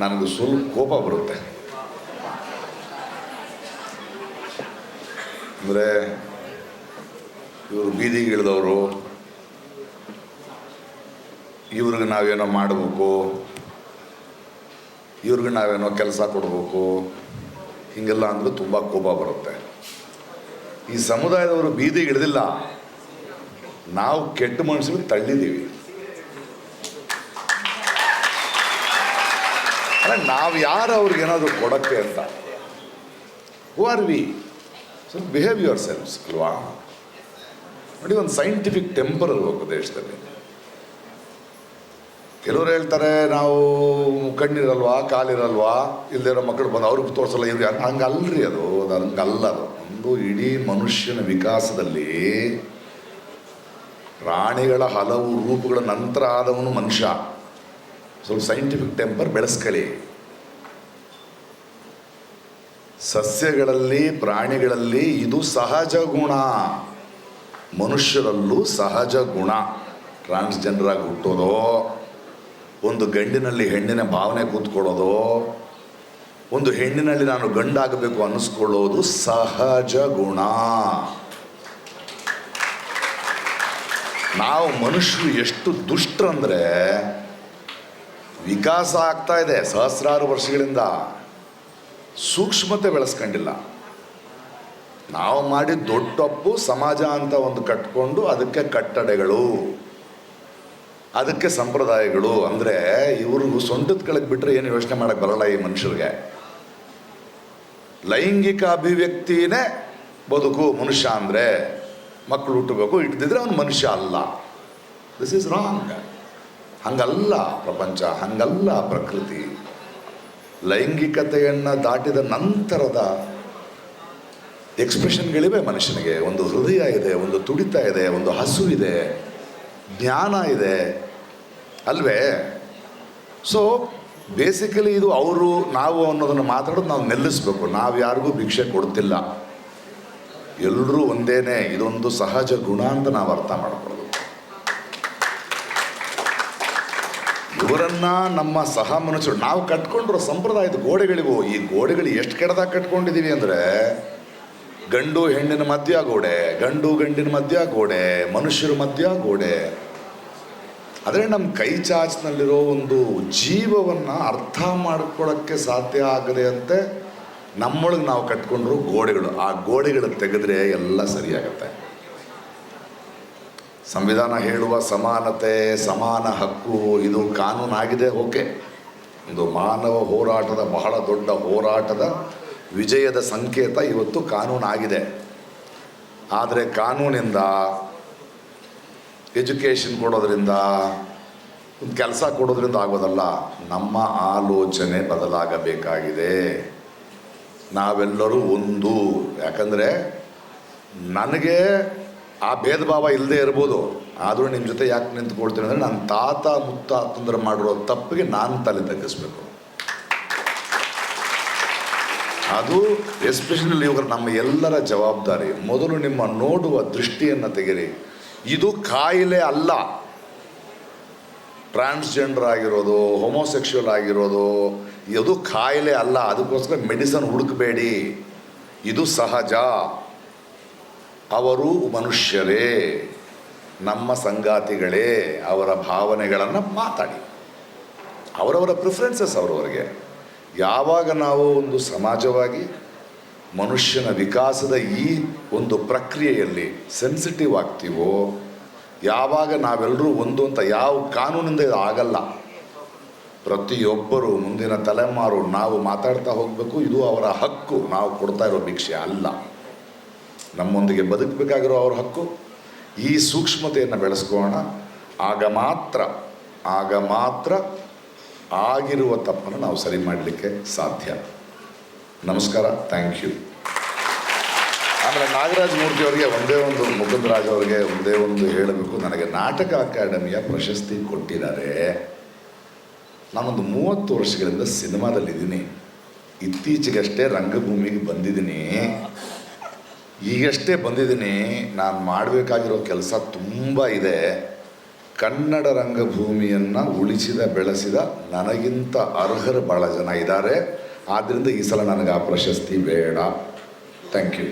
ನನಗೆ ಸ್ವಲ್ಪ ಕೋಪ ಬರುತ್ತೆ. ಅಂದರೆ ಇವರು ಬೀದಿಗೆ ಇಳಿದವರು ಇವ್ರಿಗೆ ನಾವೇನೋ ಮಾಡಬೇಕು, ಇವ್ರಿಗೆ ನಾವೇನೋ ಕೆಲಸ ಕೊಡಬೇಕು, ಹೀಗೆಲ್ಲ ಅಂದರೆ ತುಂಬ ಕೋಪ ಬರುತ್ತೆ. ಈ ಸಮುದಾಯದವರು ಬೀದಿಗೆ ಇಳಿದಿಲ್ಲ ನಾವು ಕೆಟ್ಟ ಮನುಷ್ಯರಿಗೆ ತಳ್ಳಿದ್ದೀವಿ. ನಾವು ಯಾರು ಅವ್ರಿಗೆ ಏನಾದರೂ ಕೊಡಕ್ಕೆ ಅಂತ. ಹೂ ಆರ್ ವಿ ಸ್ವಲ್ಪ ಬಿಹೇವ್ ಯುವರ್ ಸೆಲ್ಫ್ಸ್ ಅಲ್ವಾ? ನೋಡಿ, ಒಂದು ಸೈಂಟಿಫಿಕ್ ಟೆಂಪರ್ ಅಲ್ವಾ ದೇಶದಲ್ಲಿ ಕೆಲವರು ಹೇಳ್ತಾರೆ, ನಾವು ಕಣ್ಣಿರಲ್ವಾ, ಕಾಲಿರಲ್ವಾ? ಇಲ್ದಿರೋ ಮಕ್ಕಳು ಬಂದು ಅವ್ರಿಗೆ ತೋರಿಸಲ್ಲ ಇವ್ರಿಗೆ ಹಂಗೆ ಹಂಗಲ್ರಿ ಅದು ಅದು ಹಂಗಲ್ಲ ಅದು. ಒಂದು ಇಡೀ ಮನುಷ್ಯನ ವಿಕಾಸದಲ್ಲಿ ಪ್ರಾಣಿಗಳ ಹಲವು ರೂಪಗಳ ನಂತರ ಆದವನು ಮನುಷ್ಯ. ಸ್ವಲ್ಪ ಸೈಂಟಿಫಿಕ್ ಟೆಂಪರ್ ಬೆಳೆಸ್ಕೊಳ್ಳಿ. ಸಸ್ಯಗಳಲ್ಲಿ, ಪ್ರಾಣಿಗಳಲ್ಲಿ ಇದು ಸಹಜ ಗುಣ. ಮನುಷ್ಯರಲ್ಲೂ ಸಹಜ ಗುಣ. ಟ್ರಾನ್ಸ್ಜೆಂಡರ್ ಆಗಿ ಹುಟ್ಟೋದೋ, ಒಂದು ಗಂಡಿನಲ್ಲಿ ಹೆಣ್ಣಿನ ಭಾವನೆ ಕೂತ್ಕೊಳ್ಳೋದು, ಒಂದು ಹೆಣ್ಣಿನಲ್ಲಿ ನಾನು ಗಂಡಾಗಬೇಕು ಅನ್ನಿಸ್ಕೊಳ್ಳೋದು ಸಹಜ ಗುಣ. ನಾವು ಮನುಷ್ಯರು ಎಷ್ಟು ದುಷ್ಟರಂದ್ರೆ ವಿಕಾಸ ಆಗ್ತಾ ಇದೆ ಸಹಸ್ರಾರು ವರ್ಷಗಳಿಂದ. ಸೂಕ್ಷ್ಮತೆ ಬೆಳೆಸ್ಕೊಂಡಿಲ್ಲ. ನಾವು ಮಾಡಿ ದೊಡ್ಡ ತಪ್ಪು ಸಮಾಜ ಅಂತ ಒಂದು ಕಟ್ಕೊಂಡು ಅದಕ್ಕೆ ಕಟ್ಟಡೆಗಳು, ಅದಕ್ಕೆ ಸಂಪ್ರದಾಯಗಳು ಅಂದರೆ ಇವ್ರಿಗೂ ಸೊಂಟದ ಕೆಳಗೆ ಬಿಟ್ಟರೆ ಏನು ಯೋಚನೆ ಮಾಡೋಕ್ಕೆ ಬರಲ್ಲ ಈ ಮನುಷ್ಯರಿಗೆ. ಲೈಂಗಿಕ ಅಭಿವ್ಯಕ್ತಿನೇ ಬದುಕು ಮನುಷ್ಯ ಅಂದರೆ ಮಕ್ಕಳು ಹುಟ್ಟಬೇಕು ಇಟ್ಟಿದ್ರೆ ಅವನು ಮನುಷ್ಯ ಅಲ್ಲ. ದಿಸ್ ಈಸ್ ರಾಂಗ್ ಹಂಗಲ್ಲ ಪ್ರಪಂಚ, ಹಂಗಲ್ಲ ಪ್ರಕೃತಿ. ಲೈಂಗಿಕತೆಯನ್ನು ದಾಟಿದ ನಂತರದ ಎಕ್ಸ್ಪ್ರೆಷನ್ಗಳಿವೆ ಮನುಷ್ಯನಿಗೆ. ಒಂದು ಹೃದಯ ಇದೆ, ಒಂದು ತುಡಿತ ಇದೆ, ಒಂದು ಹಸು ಇದೆ, ಜ್ಞಾನ ಇದೆ, ಅಲ್ವೇ? ಸೊ ಬೇಸಿಕಲಿ ಇದು ಅವರು, ನಾವು ಅನ್ನೋದನ್ನು ಮಾತಾಡೋದು ನಾವು ನಿಲ್ಲಿಸ್ಬೇಕು. ನಾವು ಯಾರಿಗೂ ಭಿಕ್ಷೆ ಕೊಡ್ತಿಲ್ಲ. ಎಲ್ಲರೂ ಒಂದೇನೆ, ಇದೊಂದು ಸಹಜ ಗುಣ ಅಂತ ನಾವು ಅರ್ಥ ಮಾಡ್ಕೊಳ್ಳೋದು. ಇವರನ್ನ ನಮ್ಮ ಸಹ ಮನುಷ್ಯರು, ನಾವು ಕಟ್ಕೊಂಡಿರೋ ಸಂಪ್ರದಾಯದ ಗೋಡೆಗಳಿವು ಈ ಗೋಡೆಗಳು ಎಷ್ಟು ಕೆಡದಾಗ ಕಟ್ಕೊಂಡಿದ್ದೀವಿ ಅಂದರೆ, ಗಂಡು ಹೆಣ್ಣಿನ ಮಧ್ಯ ಗೋಡೆ, ಗಂಡು ಗಂಡಿನ ಮಧ್ಯ ಗೋಡೆ, ಮನುಷ್ಯರ ಮಧ್ಯ ಗೋಡೆ. ಆದರೆ ನಮ್ಮ ಕೈ ಚಾಚಿನಲ್ಲಿರೋ ಒಂದು ಜೀವವನ್ನು ಅರ್ಥ ಮಾಡ್ಕೊಳ್ಳೋಕ್ಕೆ ಸಾಧ್ಯ ಆಗದೆ ಅಂತೆ, ನಮ್ಮೊಳಗೆ ನಾವು ಕಟ್ಕೊಂಡ್ರು ಗೋಡೆಗಳು, ಆ ಗೋಡೆಗಳು ತೆಗೆದ್ರೆ ಎಲ್ಲ ಸರಿಯಾಗತ್ತೆ. ಸಂವಿಧಾನ ಹೇಳುವ ಸಮಾನತೆ, ಸಮಾನ ಹಕ್ಕು, ಇದು ಕಾನೂನಾಗಿದೆ, ಓಕೆ. ಒಂದು ಮಾನವ ಹೋರಾಟದ ಬಹಳ ದೊಡ್ಡ ಹೋರಾಟದ ವಿಜಯದ ಸಂಕೇತ ಇವತ್ತು ಕಾನೂನಾಗಿದೆ. ಆದರೆ ಕಾನೂನಿಂದ, ಎಜುಕೇಷನ್ ಕೊಡೋದ್ರಿಂದ ಒಂದು ಕೆಲಸ ಕೊಡೋದ್ರಿಂದ ಆಗೋದಲ್ಲ, ನಮ್ಮ ಆಲೋಚನೆ ಬದಲಾಗಬೇಕಾಗಿದೆ. ನಾವೆಲ್ಲರೂ ಒಂದು. ಯಾಕಂದರೆ, ನನಗೆ ಆ ಭೇದ ಭಾವ ಇಲ್ಲದೆ ಇರ್ಬೋದು. ಆದರೂ ನಿಮ್ಮ ಜೊತೆ ಯಾಕೆ ನಿಂತ್ಕೊಳ್ತೀನಿ ಅಂದರೆ ನನ್ನ ತಾತ ಮುತ್ತ ತೊಂದರೆ ಮಾಡಿರೋ ತಪ್ಪಿಗೆ ನಾನು ತಲೆ ತಗ್ಗಿಸ್ಬೇಕು. ಅದು ಎಸ್ಪೆಷಲಿ ಇವರು ನಮ್ಮ ಎಲ್ಲರ ಜವಾಬ್ದಾರಿ. ಮೊದಲು ನಿಮ್ಮ ನೋಡುವ ದೃಷ್ಟಿಯನ್ನು ತೆಗೆರಿ. ಇದು ಕಾಯಿಲೆ ಅಲ್ಲ. ಟ್ರಾನ್ಸ್ಜೆಂಡರ್ ಆಗಿರೋದು ಹೋಮೋಸೆಕ್ಷುವಲ್ ಆಗಿರೋದು, ಇದು ಕಾಯಿಲೆ ಅಲ್ಲ. ಅದಕ್ಕೋಸ್ಕರ ಮೆಡಿಸನ್ ಹುಡುಕಬೇಡಿ. ಇದು ಸಹಜ. ಅವರು ಮನುಷ್ಯರೇ, ನಮ್ಮ ಸಂಗಾತಿಗಳೇ, ಅವರ ಭಾವನೆಗಳನ್ನು ಮಾತಾಡಿ. ಅವರವರ ಪ್ರಿಫರೆನ್ಸಸ್ ಅವರವರಿಗೆ. ಯಾವಾಗ ನಾವು ಒಂದು ಸಮಾಜವಾಗಿ, ಮನುಷ್ಯನ ವಿಕಾಸದ ಈ ಒಂದು ಪ್ರಕ್ರಿಯೆಯಲ್ಲಿ ಸೆನ್ಸಿಟಿವ್ ಆಗ್ತೀವೋ, ಯಾವಾಗ ನಾವೆಲ್ಲರೂ ಒಂದು ಅಂತ ಯಾವ ಕಾನೂನಿಂದ ಇದು ಆಗಲ್ಲ, ಪ್ರತಿಯೊಬ್ಬರು ಮುಂದಿನ ತಲೆಮಾರು ನಾವು ಮಾತಾಡ್ತಾ ಹೋಗಬೇಕು, ಇದು ಅವರ ಹಕ್ಕು, ನಾವು ಕೊಡ್ತಾ ಇರೋ ಭಿಕ್ಷೆ ಅಲ್ಲ. ನಮ್ಮೊಂದಿಗೆ ಬದುಕಬೇಕಾಗಿರೋ ಅವ್ರ ಹಕ್ಕು, ಈ ಸೂಕ್ಷ್ಮತೆಯನ್ನು ಬೆಳೆಸ್ಕೋಣ ಆಗ ಮಾತ್ರ ಆಗ ಮಾತ್ರ ಆಗಿರುವ ತಪ್ಪನ್ನು ನಾವು ಸರಿ ಮಾಡಲಿಕ್ಕೆ ಸಾಧ್ಯ. ನಮಸ್ಕಾರ, ಥ್ಯಾಂಕ್ ಯು. ಆಮೇಲೆ ನಾಗರಾಜ್ ಮೂರ್ತಿ ಅವರಿಗೆ ಒಂದೇ ಒಂದು ಮುಕುಂದರಾಜ್ ಅವರಿಗೆ ಒಂದೇ ಒಂದು ಹೇಳಬೇಕು. ನನಗೆ ನಾಟಕ ಅಕಾಡೆಮಿಯ ಪ್ರಶಸ್ತಿ ಕೊಟ್ಟಿದ್ದಾರೆ. ನಾನೊಂದು ಮೂವತ್ತು ವರ್ಷಗಳಿಂದ ಸಿನಿಮಾದಲ್ಲಿದ್ದೀನಿ. ಇತ್ತೀಚೆಗಷ್ಟೇ ರಂಗಭೂಮಿಗೆ ಬಂದಿದ್ದೀನಿ. ಈಗಷ್ಟೇ ಬಂದಿದ್ದೀನಿ, ನಾನು ಮಾಡಬೇಕಾಗಿರೋ ಕೆಲಸ ತುಂಬ ಇದೆ. ಕನ್ನಡ ರಂಗಭೂಮಿಯನ್ನು ಉಳಿಸಿದ, ಬೆಳೆಸಿದ ನನಗಿಂತ ಅರ್ಹರು ಭಾಳ ಜನ ಇದ್ದಾರೆ. ಆದ್ದರಿಂದ ಈ ಸಲ ನನಗೆ ಆ ಪ್ರಶಸ್ತಿ ಬೇಡ. Thank you